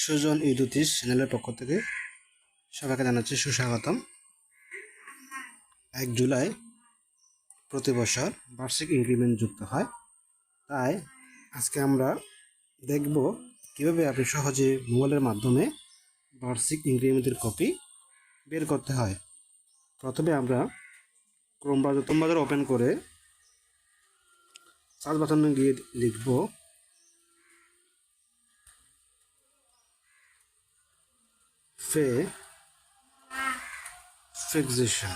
সুজন ইদুতিস চ্যানেলের পক্ষ থেকে সবাইকে জানাচ্ছি সুস্বাগতম। এক জুলাই প্রতি বছর বার্ষিক ইনক্রিমেন্ট যুক্ত হয়। তাই আজকে আমরা দেখব কীভাবে আপনি সহজে মোবাইলের মাধ্যমে বার্ষিক ইনক্রিমেন্টের কপি বের করতে হয়। প্রথমে আমরা ক্রোম ব্রাউজার ওপেন করে সার্চ বাটনে গিয়ে লিখব ফে ফিক্সেশন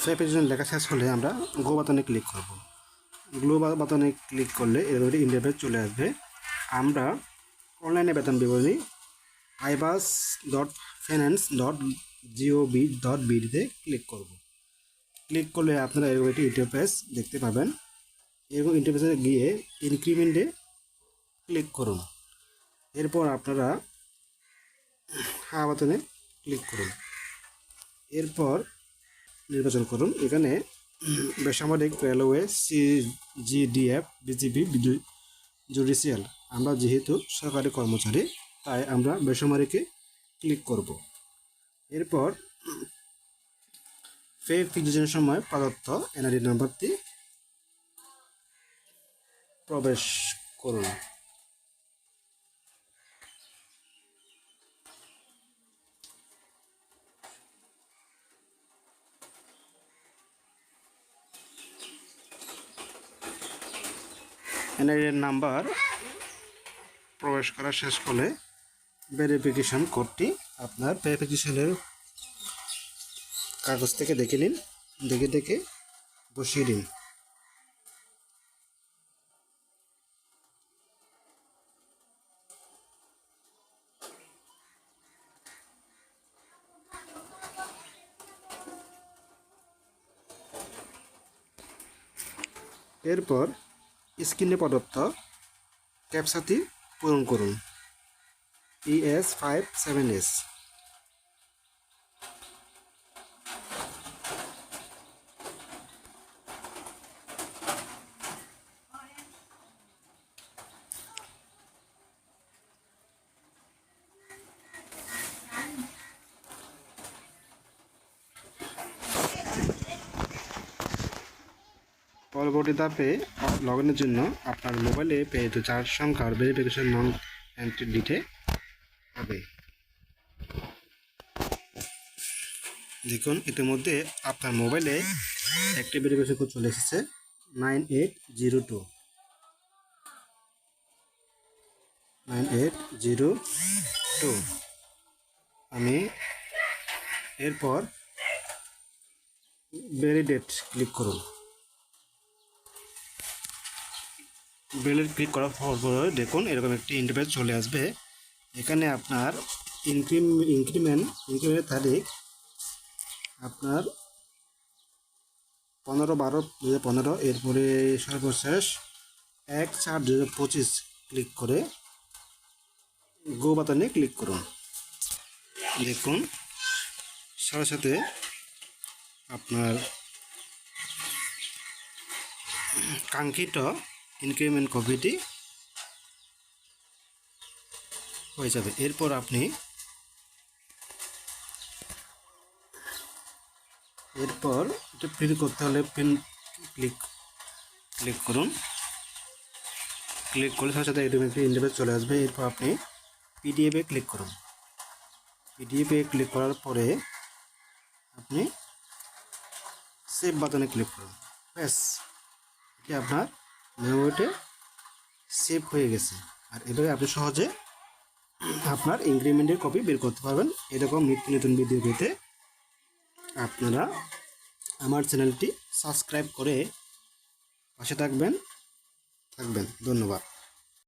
ফে ফিক্সেশন লেখা শেষ হলে আমরা গো বাটনে ক্লিক করব। গ্লো বাটনে ক্লিক করলে এরকম একটি ইন্টারফেস চলে আসবে। আমরা অনলাইনে বেতন বিবরণী iBAS dot finance dot GOB dot বিডিতে click করব। ক্লিক করলে আপনারা এরকম একটি ইন্টারফেস দেখতে পাবেন। এরকম ইন্টারফেসে গিয়ে ইনক্রিমেন্টে ক্লিক করুন। এরপর আপনারা হা বাটনে ক্লিক করুন। এরপর নির্বাচন করুন। এখানে বেসামরিক railway, C GDF BGB judicial. আমরা যেহেতু সরকারি কর্মচারী, তাই আমরা বেসামরিকে ক্লিক করব। এরপর ফে ফিক্সেশনের সময় প্রদত্ত এনআইডি নাম্বারটি প্রবেশ করুন। এনআইডির নাম্বার প্রবেশ করা শেষ হলে ভেরিফিকেশন কোডটি আপনার ভেরিফিকেশনের কাগজ থেকে দেখে নিন, দেখে দেখে বসিয়ে দিন। এরপর স্ক্রিনে প্রদত্ত ক্যাপসাটি পূরণ করুন। ইএস ফাইভ সেভেন এস পরবর্তী ধাপে লগ ইনের জন্য আপনার মোবাইলে পেয়ে চার সংখ্যার ভেরিফিকেশন নন এন্ট্রি দিতে হবে। দেখুন, ইতিমধ্যে আপনার মোবাইলে একটি ভেরিফিকেশন কোড চলে এসেছে nine eight zero two nine eight zero two আমি এরপর ভ্যালিডেট ক্লিক করুন বেলের ক্লিক করার পরে দেখুন এরকম একটি ইন্টারফেস চলে আসবে। এখানে আপনার ইনক্রিম ইনক্রিমেন্ট ইনক্রিমেন্টের তারিখ, আপনার পনেরো বারো দু হাজার পনেরো, এরপরে সর্বশেষ এক চার দু হাজার পঁচিশ ক্লিক করে গো বাটনে ক্লিক করুন। দেখুন, সাথে সাথে আপনার কাঙ্ক্ষিত ইনক্রিমেন্ট কপিটি হয়ে যাবে। এরপর আপনি এরপর এটা ফিল করতে হলে পিন ক্লিক ক্লিক করুন। ক্লিক করলে সাথে সাথে এরকম একটি ইন্টারফেস চলে আসবে। এরপর আপনি পিডিএফে ক্লিক করুন। পিডিএফে ক্লিক করার পরে আপনি সেভ বাটনে ক্লিক করুন। ব্যাস, এটি আপনার মেমোরিতে সেভ হয়ে গেছে। আর এভাবে আপনি সহজে আপনার ইনক্রিমেন্টের কপি বের করতে পারবেন। এরকম নিত্য নতুন ভিডিও পেতে আপনারা আমার চ্যানেলটি সাবস্ক্রাইব করে পাশে থাকবেন। থাকবেন। ধন্যবাদ।